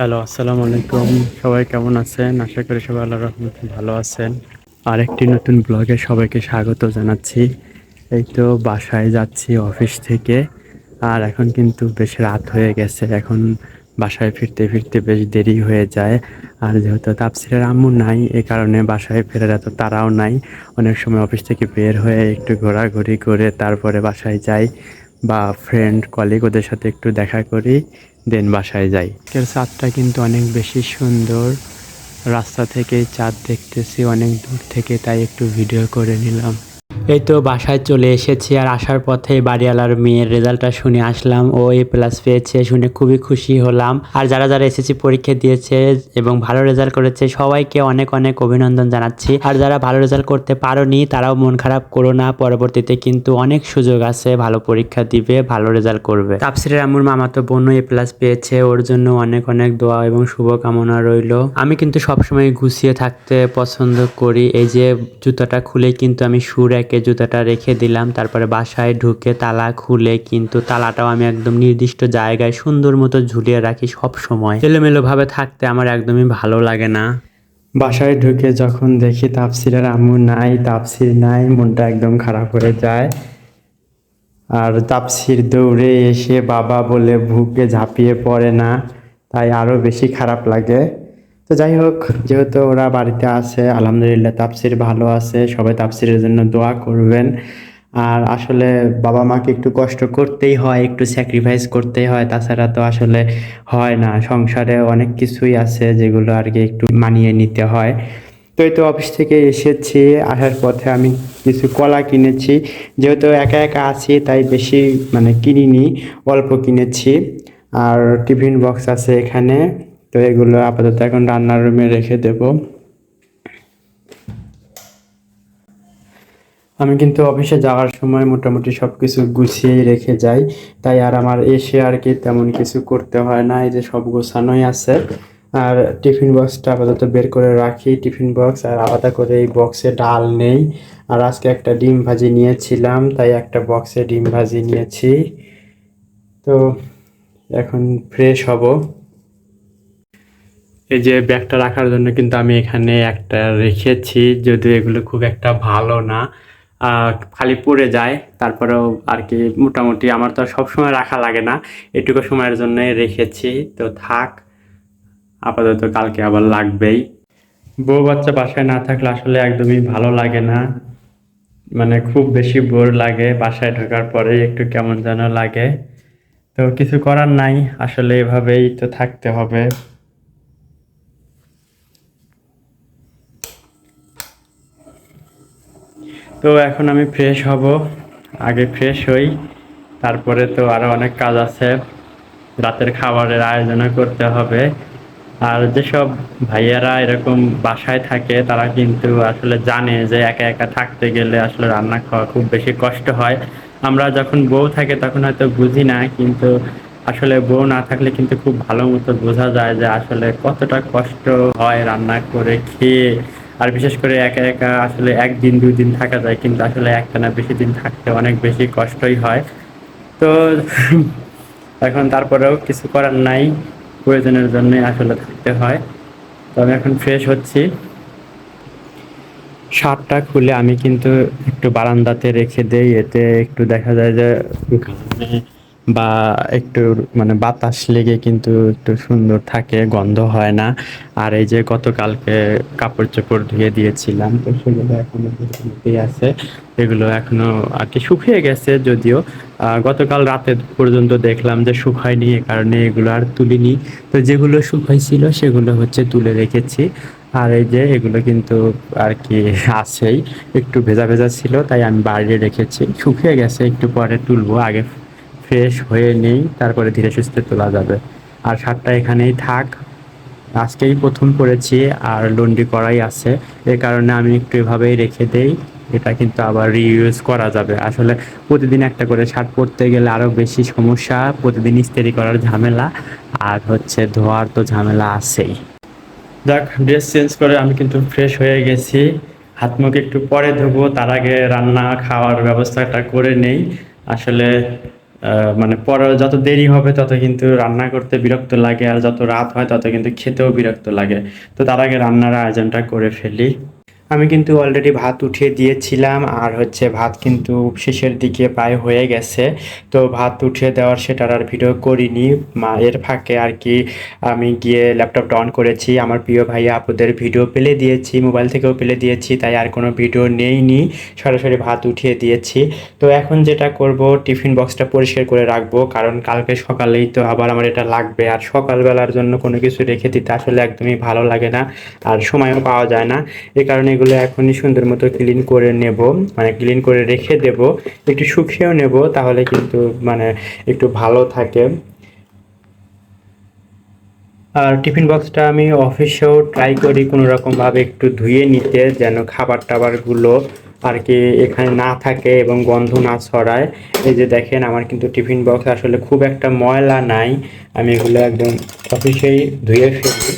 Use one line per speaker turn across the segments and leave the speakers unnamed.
Hello, আসসালামু আলাইকুম। সবাই কেমন আছেন? আশা করি সবাই আল্লাহ রহমতে ভালো আছেন। আরেকটি নতুন ব্লগে সবাইকে স্বাগত জানাচ্ছি। এই তো বাসায় যাচ্ছি অফিস থেকে। আর এখন কিন্তু বেশ রাত হয়ে গেছে। এখন বাসায় ফিরতে ফিরতে বেশ দেরি হয়ে যায়। আর যেহেতু তাপসিরের আম্মু নাই, এ কারণে বাসায় ফেরার এত তারাও নাই। অনেক সময় অফিস থেকে বের হয়ে একটু ঘোরাঘুরি করে তারপরে বাসায় যাই বা ফ্রেন্ড কলিগ ওদের সাথে একটু দেখা করি। দেন বাসায় যাই। আজকের চাঁদটা কিন্তু অনেক বেশি সুন্দর। রাস্তা থেকে চাঁদ দেখতেছি, অনেক দূর থেকে, তাই একটু ভিডিও করে নিলাম। এই তো বাসায় চলে এসেছি আর আসার পথে বাড়িওয়ালার মেয়ের রেজাল্টটা শুনে আসলাম। ও এ প্লাস পেয়েছে, শুনে খুবই খুশি হলাম। আর যারা যারা এসএসসি পরীক্ষা দিয়েছে এবং ভালো রেজাল্ট করেছে, সবাইকে অনেক অনেক অভিনন্দন জানাচ্ছি। আর যারা ভালো রেজাল্ট করতে পারোনি, তারাও মন খারাপ করো না, পরবর্তীতে কিন্তু অনেক সুযোগ আছে, ভালো পরীক্ষা দিবে, ভালো রেজাল্ট করবে। তাপসিরের আমুর মামা তো বোনও এ প্লাস পেয়েছে, ওর জন্য অনেক অনেক দোয়া এবং শুভকামনা রইল। আমি কিন্তু সবসময় গুছিয়ে থাকতে পছন্দ করি, এই যে জুতাটা খুলে কিন্তু আমি সুর একে জুতাটা রেখে দিলাম, তারপরে বাসায় ঢুকে তালা খুলে কিন্তু তালাটাও আমি একদম নির্দিষ্ট জায়গায় সুন্দর মতো ঝুলিয়ে রাখি সব সময় এলোমেলো ভাবে থাকতে আমার একদমই ভালো লাগে না। বাসায় ঢুকে যখন দেখি তাপসিরের আম্মু নাই তাপসির নাই, মনটা একদম খারাপ হয়ে যায়। আর তাপসির দৌড়ে এসে বাবা বলে বুকে ঝাঁপিয়ে পড়ে না, তাই আরও বেশি খারাপ লাগে। তো যাই হোক, যেহেতু ওরা বাড়িতে আছে, আলহামদুলিল্লাহ তাপসির ভালো আছে, সবাই তাপসিরের জন্য দোয়া করবেন। আর আসলে বাবা মাকে একটু কষ্ট করতেই হয়, একটু স্যাক্রিফাইস করতেই হয়, তাছাড়া তো আসলে হয় না। সংসারে অনেক কিছুই আছে যেগুলো আর কি একটু মানিয়ে নিতে হয়। তো এই তো অফিস থেকে এসেছি, আসার পথে আমি কিছু কলা কিনেছি। যেহেতু একা একা আছি, তাই বেশি মানে কিনিনি, অল্প কিনেছি। আর টিফিন বক্স আছে এখানে। তো এগুলো আপাতত এখন রান্নার রুমে রেখে দেব। আমি কিন্তু অফিসে যাওয়ার সময় মোটামুটি সব কিছু গুছিয়েই রেখে যাই। তাই আর আমার এসে আর কি তেমন কিছু করতে হয় না, এই যে সব গোছানোই আছে। আর টিফিন বক্সটা আপাতত বের করে রাখি, টিফিন বক্স, আর আলাদা করে এই বক্সে ডাল নেই। আর আজকে একটা ডিম ভাজি নিয়েছিলাম, তাই একটা বক্সে ডিম ভাজি নিয়েছি। তো এখন ফ্রেশ হব। এই যে ব্যাগটা রাখার জন্য কিন্তু আমি এখানে একটা রেখেছি, যদিও এগুলো খুব একটা ভালো না। খালি পড়ে যায়, তারপরেও আর কি মোটামুটি আমার তো আর সবসময় রাখা লাগে না। এটুকু সময়ের জন্য রেখেছি, তো থাক, আপাতত কালকে আবার লাগবেই। বউ বাচ্চা বাসায় না থাকলে আসলে একদমই ভালো লাগে না। মানে খুব বেশি বোর লাগে, বাসায় ঢোকার পরে একটু কেমন যেন লাগে। তো কিছু করার নাই, আসলে এভাবেই তো থাকতে হবে। তো এখন আমি ফ্রেশ হব। আগে ফ্রেশ হই, তারপরে তো আরও অনেক কাজ আছে। রাতের খাবারের আয়োজনও করতে হবে। আর যেসব ভাইয়ারা এরকম বাসায় থাকে, তারা কিন্তু আসলে জানে যে একা একা থাকতে গেলে আসলে রান্না খাওয়া খুব বেশি কষ্ট হয়। আমরা যখন বউ থাকে তখন হয়তো বুঝি না, কিন্তু আসলে বউ না থাকলে কিন্তু খুব ভালো মতো বোঝা যায় যে আসলে কতটা কষ্ট হয় রান্না করে খেয়ে। আর বিশেষ করে একা একা আসলে একদিন, দুই দিন থাকা যায়, কিন্তু আসলে একটানা বেশি দিন থাকতে অনেক বেশি কষ্টই হয়। তো এখন তারপরেও কিছু করার নাই, প্রয়োজনের জন্যই আসলে থাকতে হয়। তো আমি এখন ফ্রেশ হচ্ছি। শার্টটা খুলে আমি কিন্তু একটু বারান্দাতে রেখে দেই, এতে একটু দেখা যায় যে বা একটু মানে বাতাস লেগে কিন্তু একটু সুন্দর থাকে, গন্ধ হয় না। আর এই যে গতকালকে কাপড় চোপড় ধুয়ে দিয়েছিলাম, তো সেগুলো এখনও আছে, এগুলো এখনও আর কি শুকিয়ে গেছে যদিও। গতকাল রাতে পর্যন্ত দেখলাম যে শুকায়নি, এ কারণে এগুলো আর তুলিনি। তো যেগুলো শুকাইছিল সেগুলো হচ্ছে তুলে রেখেছি। আর এই যে এগুলো কিন্তু আর কি আছেই, একটু ভেজা ভেজা ছিল, তাই আমি বাইরে রেখেছি। শুকিয়ে গেছে, একটু পরে তুলবো, আগে ফ্রেশ হয়ে নেই, তারপরে ধীরে সুস্থে তোলা যাবে। আর শার্টটা এখানেই থাক। আজকেই প্রথম করেছি, আর লন্ড্রি করাই আছে। এই কারণে আমি একটু এভাবেই রেখে দেই। এটা কিন্তু আবার রিইউজ করা যাবে। আসলে প্রতিদিন একটা করে শার্ট পরতে গেলে আরও বেশি সমস্যা। প্রতিদিন ইস্ত্রি করার ঝামেলা। আর হচ্ছে ধোয়ার তো ঝামেলা আছেই। যাক ড্রেস চেঞ্জ করে আমি কিন্তু ফ্রেশ হয়ে গেছি। হাত মুখ একটু পরে ধোবো। তার আগে রান্না খাওয়ার ব্যবস্থাটা করে নেই। আসলে মানে পরে যত দেরি হবে, তত কিন্তু রান্না করতে বিরক্ত লাগে, আর যত রাত হয়, তত কিন্তু খেতেও বিরক্ত লাগে। তো তার আগে রান্নার আয়োজনটা করে ফেলি। আমি কিন্তু অলরেডি ভাত উঠিয়ে দিয়েছিলাম, আর হচ্ছে ভাত কিন্তু শেষের দিকে প্রায় হয়ে গেছে। তো ভাত উঠিয়ে দেওয়ার সেটার আর ভিডিও করিনি। মা, এর ফাঁকে আর কি আমি গিয়ে ল্যাপটপটা অন করেছি। আমার প্রিয় ভাই আপুদের ভিডিও পেলে দিয়েছি মোবাইল থেকেও পেলে দিয়েছি, তাই আর কোনো ভিডিও নেইনি। সরাসরি ভাত উঠিয়ে দিয়েছি। তো এখন যেটা করব টিফিন বক্সটা পরিষ্কার করে রাখব, কারণ কালকে সকালেই তো আবার আমার এটা লাগবে। আর সকালবেলার জন্য কোনো কিছু রেখে দিতে আসলে একদমই ভালো লাগে না, আর সময়ও পাওয়া যায় না। এই কারণে এগুলো এখনই সুন্দর মতো ক্লিন করে নেব মানে ক্লিন করে রেখে দেব। একটু শুকিয়েও নেব, তাহলে কিন্তু মানে একটু ভালো থাকে। আর টিফিন বক্সটা আমি অফিসেও ট্রাই করি কোনো রকমভাবে একটু ধুয়ে নিতে, যেন খাবার টাবারগুলো আর কি এখানে না থাকে এবং গন্ধ না ছড়ায়। এই যে দেখেন, আমার কিন্তু টিফিন বক্স আসলে খুব একটা ময়লা নাই। আমি এগুলো একদম অফিসেই ধুয়ে ফেলি।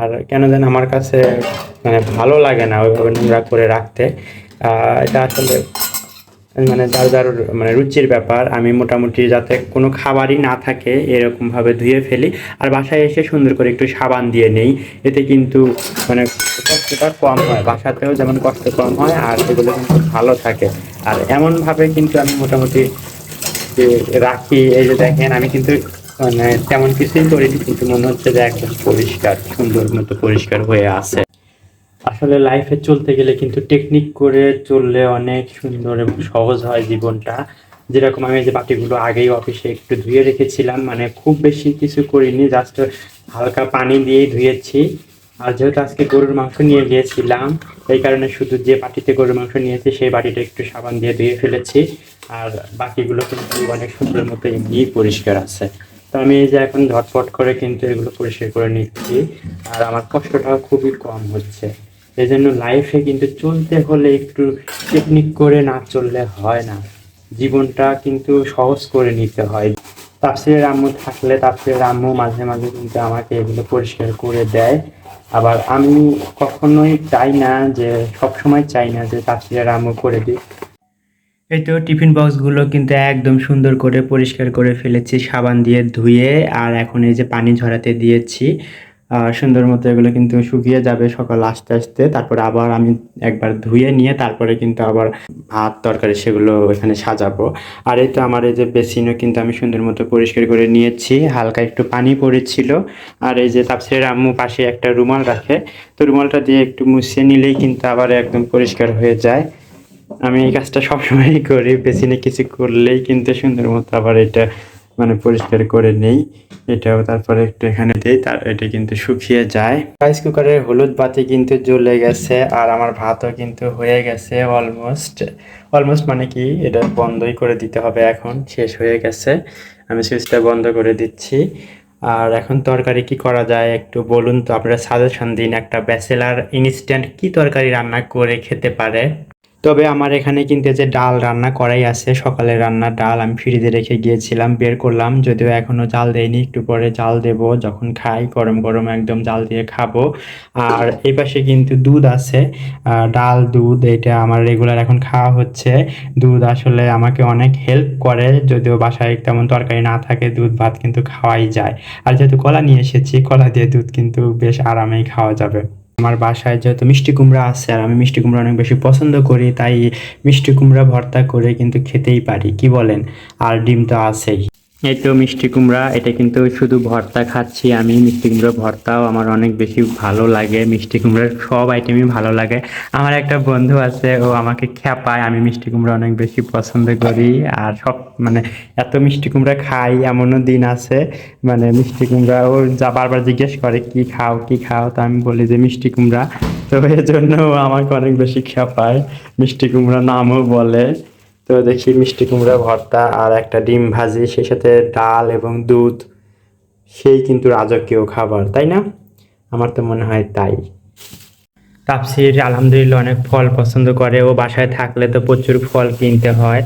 আর কেন যেন আমার কাছে মানে ভালো লাগে না ওইভাবে নোংরা করে রাখতে। এটা আসলে মানে যার যার মানে রুচির ব্যাপার, আমি মোটামুটি যাতে কোনো খাবারই না থাকে, এরকমভাবে ধুয়ে ফেলি। আর বাসায় এসে সুন্দর করে একটু সাবান দিয়ে নেই, এতে কিন্তু মানে কষ্টটা কম হয়। বাসাতেও যেমন কষ্ট কম হয়, আর এগুলো কিন্তু ভালো থাকে। আর এমনভাবে কিন্তু আমি মোটামুটি রাখি, এই যে দেখেন, আমি কিন্তু মানে তেমন কিছুই করিনি, কিন্তু মনে হচ্ছে যে একদম পরিষ্কার, সুন্দর মতো পরিষ্কার হয়ে আছে। আসলে লাইফে চলতে গেলে কিন্তু টেকনিক করে চললে অনেক সুন্দর এবং সহজ হয় জীবনটা। যেরকম আমি যে বাটিগুলো আগেই অফিসে একটু ধুয়ে রেখেছিলাম মানে খুব বেশি কিছু করিনি জাস্ট হালকা পানি দিয়েই ধুয়েছি। আর যেহেতু আজকে গরুর মাংস নিয়ে গিয়েছিলাম, এই কারণে শুধু যে বাটিতে গরুর মাংস নিয়েছি, সেই বাটিটা একটু সাবান দিয়ে ধুয়ে ফেলেছি। আর বাকিগুলো কিন্তু অনেক সুন্দর মতো এমনিই পরিষ্কার আছে। তো আমি এই যে এখন ঝটপট করে কিন্তু এগুলো পরিষ্কার করে নিচ্ছি, আর আমার কষ্টটাও খুবই কম হচ্ছে। এই জন্য লাইফে কিন্তু চলতে হলে একটু টেকনিক করে না চললে হয় না। জীবনটা কিন্তু সহজ করে নিতে হয়। তাপসিরের আম্মু থাকলে তাপসিরের আম্মু মাঝে মাঝে কিন্তু আমাকে এগুলো পরিষ্কার করে দেয়। আবার আমি কখনোই চাই না যে, সবসময় চাই না যে তাপসিরের আম্মু করে দিই এই তো টিফিন বক্সগুলো কিন্তু একদম সুন্দর করে পরিষ্কার করে ফেলেছি, সাবান দিয়ে ধুয়ে আর এখন এই যে পানি ঝরাতে দিয়েছি। সুন্দর মতো এগুলো কিন্তু শুকিয়ে যাবে সকাল আস্তে আস্তে, তারপরে আবার আমি একবার ধুয়ে নিয়ে তারপরে কিন্তু আবার ভাত, তরকারি সেগুলো এখানে সাজাবো। আর এই তো আমার এই যে বেসিনও কিন্তু আমি সুন্দর মতো পরিষ্কার করে নিয়েছি, হালকা একটু পানি পড়েছিল। আর এই যে তাপসিরের আম্মু পাশে একটা রুমাল রাখে, তো রুমালটা দিয়ে একটু মুছিয়ে নিলেই কিন্তু আবার একদম পরিষ্কার হয়ে যায়। আমি এই কাজটা সবসময়ই করি, বেসিনে কিছু করলেই কিন্তু সুন্দর মতো আবার এটা মানে পরিষ্কার করে নেই। এটাও তারপরে একটু এখানে দিই, তার এটা কিন্তু শুকিয়ে যায়। রাইস কুকারের হলুদ বাতি কিন্তু জ্বলে গেছে আর আমার ভাতও কিন্তু হয়ে গেছে অলমোস্ট অলমোস্ট মানে কি? এটা বন্ধই করে দিতে হবে এখন, শেষ হয়ে গেছে। আমি সুইচটা বন্ধ করে দিচ্ছি। আর এখন তরকারি কি করা যায় একটু বলুন তো? আপনারা সাজেশন দিন, একটা ব্যাচেলার ইনস্ট্যান্ট কি তরকারি রান্না করে খেতে পারে? তবে আমার এখানে কিন্তু যে ডাল রান্না করাই আছে সকালে রান্নার ডাল আমি ফ্রিজে রেখে গিয়েছিলাম, বের করলাম, যদিও এখনও জাল দেয়নি একটু পরে জাল দেব, যখন খাই, গরম গরম একদম জাল দিয়ে খাব। আর এই পাশে কিন্তু দুধ আছে ডাল, দুধ, এটা আমার রেগুলার এখন খাওয়া হচ্ছে। দুধ আসলে আমাকে অনেক হেল্প করে, যদিও বাসায় তেমন তরকারি না থাকে, দুধ ভাত কিন্তু খাওয়াই যায়। আর যেহেতু কলা নিয়ে এসেছি, কলা দিয়ে দুধ কিন্তু বেশ আরামেই খাওয়া যাবে। আমার বাসায় যেহেতু মিষ্টি কুমড়া আছে আর আমি মিষ্টি কুমড়া অনেক বেশি পছন্দ করি, তাই মিষ্টি কুমড়া ভর্তা করে কিন্তু খেতেই পারি। কি বলেন? আর ডিম তো আছেই। এই তো মিষ্টি কুমড়া, এটা কিন্তু শুধু ভর্তা খাচ্ছি আমি। মিষ্টি কুমড়া ভর্তাও আমার অনেক বেশি ভালো লাগে। মিষ্টি কুমড়ার সব আইটেমই ভালো লাগে। আমার একটা বন্ধু আছে, ও আমাকে খ্যাপায় আমি মিষ্টি কুমড়া অনেক বেশি পছন্দ করি। আর সব মানে এত মিষ্টি কুমড়া খাই এমনও দিন আছে। মানে মিষ্টি কুমড়া ও যা বারবার জিজ্ঞেস করে, কি খাও কি খাও? তো আমি বলি যে মিষ্টি কুমড়া। তো এর জন্য আমাকে অনেক বেশি খ্যাপায় মিষ্টি কুমড়া নামও বলে। তো দেখি মিষ্টি কুমড়া, ভর্তা আর একটা ডিম ভাজি, সেই সাথে ডাল এবং দুধ। সেই কিন্তু রাজকীয় খাবার, তাই না? আমার তো মনে হয় তাই। তাপসির আলহামদুলিল্লাহ অনেক ফল পছন্দ করে। ও বাসায় থাকলে তো প্রচুর ফল কিনতে হয়।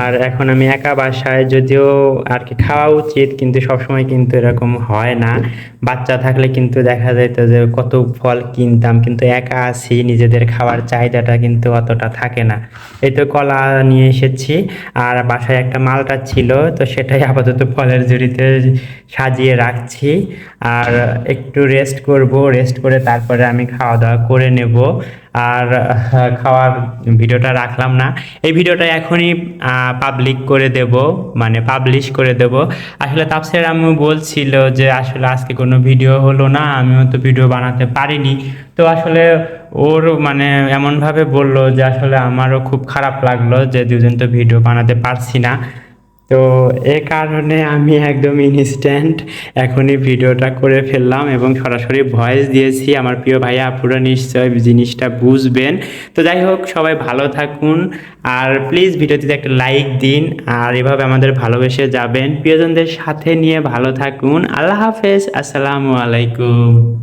আর এখন আমি একা বাসায় যদিও আর কি খাওয়া উচিত, কিন্তু সবসময় কিন্তু এরকম হয় না। বাচ্চা থাকলে কিন্তু দেখা যেত যে কত ফল কিনতাম, কিন্তু একা আছি, নিজেদের খাওয়ার চাহিদাটা কিন্তু অতটা থাকে না। এই তো কলা নিয়ে এসেছি, আর বাসায় একটা মালটা ছিল, তো সেটাই আপাতত ফলের ঝুড়িতে সাজিয়ে রাখছি। আর একটু রেস্ট করব রেস্ট করে তারপরে আমি খাওয়া দাওয়া করে নেব। আর খাওয়ার ভিডিওটা রাখলাম না। এই ভিডিওটা এখনই পাবলিক করে দেব মানে পাবলিশ করে দেব। আসলে তাপসের আমি বলছিল যে, আসলে আজকে কোনো ভিডিও হলো না, আমিও তো ভিডিও বানাতে পারিনি। তো আসলে ওর মানে এমনভাবে বলল যে, আসলে আমারও খুব খারাপ লাগল যে, দুজন তো ভিডিও বানাতে পারছি না। তো এ কারণে আমি একদম ইনস্ট্যান্ট এখনই ভিডিওটা করে ফেললাম এবং সরাসরি ভয়েস দিয়েছি। আমার প্রিয় ভাইয়া আপুরা নিশ্চয় জিনিসটা বুঝবেন। তো যাই হোক, সবাই ভালো থাকুন। আর প্লিজ ভিডিওটিতে একটা লাইক দিন। আর এভাবে আমাদের ভালোবেসে যাবেন। প্রিয়জনদের সাথে নিয়ে ভালো থাকুন। আল্লাহ হাফেজ। আসসালামু আলাইকুম।